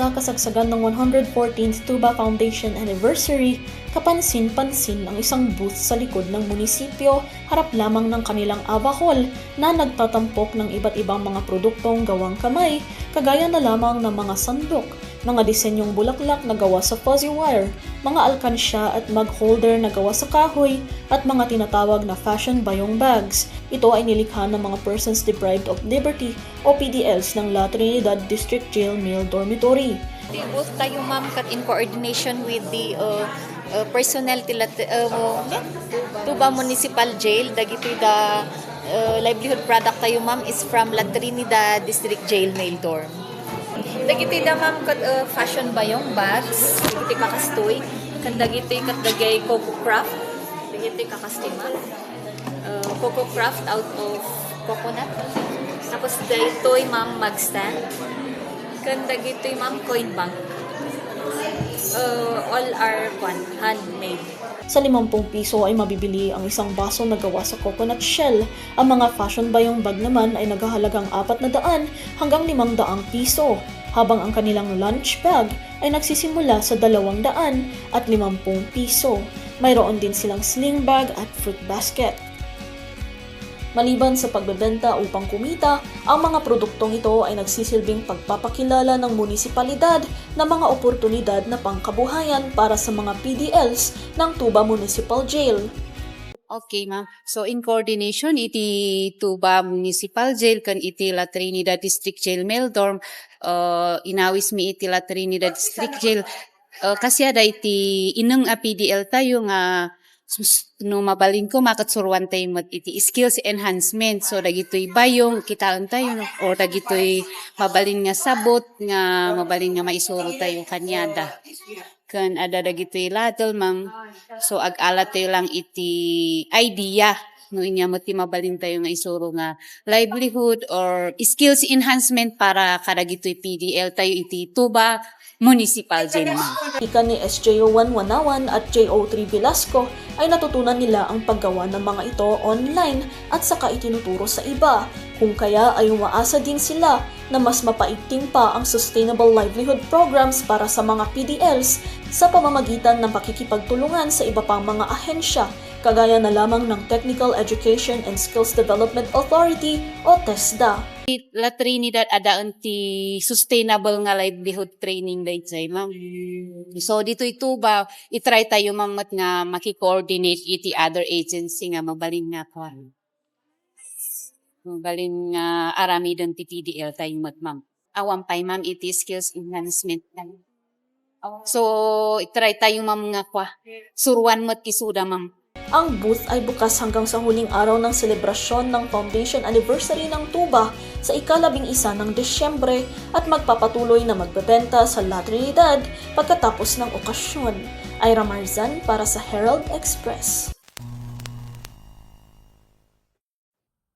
sa kasagsagan ng 114th Tuba Foundation Anniversary, kapansin-pansin ang isang booth sa likod ng munisipyo harap lamang ng kanilang Ava Hall na nagtatampok ng iba't ibang mga produktong gawang kamay, kagaya na lamang ng mga sandok, mga disenyong bulaklak na gawa sa fuzzy wire, mga alkansya at mug holder na gawa sa kahoy, at mga tinatawag na fashion bayong bags. Ito ay nilikha ng mga persons deprived of liberty o PDLs ng La Trinidad District Jail Male Dormitory. Both tayo ma'am in coordination with the uh, uh, personnel tila uh, Tuba Municipal Jail dagitoy da uh, livelihood product tayo ma'am is from La Trinidad District Jail Mail Dorm. Dagitoy da ma'am kat uh, fashion bayong bags, dagitoy kakastoy, kan dagitoy kat dagay coco craft, dagitoy kakastoy ma'am. Uh, coco craft out of coconut. Tapos dagitoy ma'am magstand. Ganda gito yung ma'am coin bank. Uh, all are kwan, handmade. Sa 50 piso ay mabibili ang isang baso na gawa sa coconut shell. Ang mga fashion bayong bag naman ay naghahalagang 400 hanggang 500 piso, habang ang kanilang lunch bag ay nagsisimula sa 200 at 50 piso. Mayroon din silang sling bag at fruit basket. Maliban sa pagbebenta upang kumita, ang mga produktong ito ay nagsisilbing pagpapakilala ng munisipalidad ng mga oportunidad na pangkabuhayan para sa mga PDLs ng Tuba Municipal Jail. Okay, ma'am. So, in coordination, iti Tuba Municipal Jail kan iti La Trinidad District Jail Mail Dorm, uh, inawis mi iti La Trinidad District Jail. Uh, kasi ada iti inang a PDL tayo nga no mabalin ko makatsuruan tayo mat iti skills enhancement. So, dagitoy bayong kitaan tayo no? or dagitoy mabalin nga sabot nga mabalin nga maisuro tayo kanyada kan ada dagitoy ladol mang so ag-ala tayo lang iti idea no inya mo ti mabalin tayo nga isuro nga livelihood or skills enhancement para kadagitoy PDL tayo iti tuba municipal jail ma'am. Ika ni SJO1 Wanawan at JO3 Velasco ay natutunan nila ang paggawa ng mga ito online at saka itinuturo sa iba. Kung kaya ay umaasa din sila na mas mapaigting pa ang sustainable livelihood programs para sa mga PDLs sa pamamagitan ng pakikipagtulungan sa iba pang mga ahensya kagaya na lamang ng Technical Education and Skills Development Authority o TESDA. La Trinidad adaan ti sustainable nga livelihood training day say ma'am. So dito ito ba itry tayo ma'am mat nga maki-coordinate iti other agency nga mabalin nga ko. Mabalin nga arami don ti PDL tayo mat ma'am. Awan pay ma'am iti skills enhancement tayo. So itry tayo ma'am nga kwa. Suruan mat kisuda ma'am. Ang booth ay bukas hanggang sa huling araw ng selebrasyon ng Foundation Anniversary ng Tuba sa ikalabing isa ng Desyembre at magpapatuloy na magbebenta sa La Trinidad pagkatapos ng okasyon. Ira Marzan para sa Herald Express.